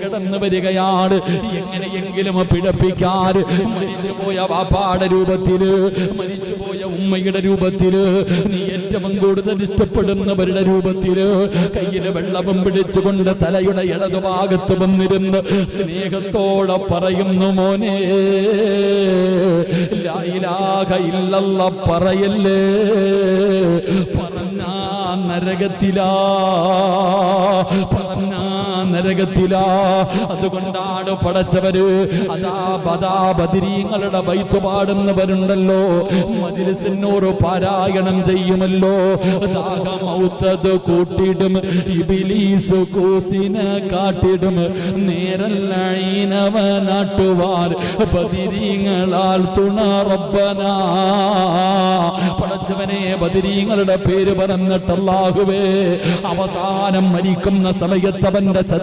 കടന്നു വരികയാണ്. എങ്ങനെയെങ്കിലും പിഴപ്പിക്കാൻ മരിച്ചുപോയ വാപ്പാടെ രൂപത്തിൽ മരിച്ചുപോയ ഉമ്മയുടെ രൂപത്തിൽ നീ ഏറ്റവും കൂടുതൽ ഇഷ്ടപ്പെടുന്നവരുടെ രൂപത്തിൽ കയ്യിൽ വെള്ളവും പിടിച്ചുകൊണ്ട് തലയുടെ ഇടതുഭാഗത്ത് വന്നിരുന്ന് സ്നേഹത്തോടെ പറയുന്നു മോനെ ഇല്ലല്ല പറയല്ലേ? പറഞ്ഞ നരകത്തിലാ പറഞ്ഞ നരകത്തിലാ. അതുകൊണ്ടാണ് പടച്ചവര് അതാ ബദാ ബദിരീങ്ങളുടെ ബൈത്ത് പാടുന്നവരുണ്ടല്ലോ. മജിലിസിനോട് പാരായണം ചെയ്യുമല്ലോ. ദാഹമൗത്തത് കൂട്ടിടും. ഇബിലീസ് കൂസിനെ കാട്ടിടും. നേരല്ലീനവനാട്ടുവാർ ബദിരീങ്ങളാൽ തുണ റബ്ബനാ പടച്ചവനെ ബദിരീങ്ങളുടെ പേര് പറഞ്ഞിട്ടല്ലാഹുവേ. അവസാനം മരിക്കുന്ന സമയത്ത് അവന്റെ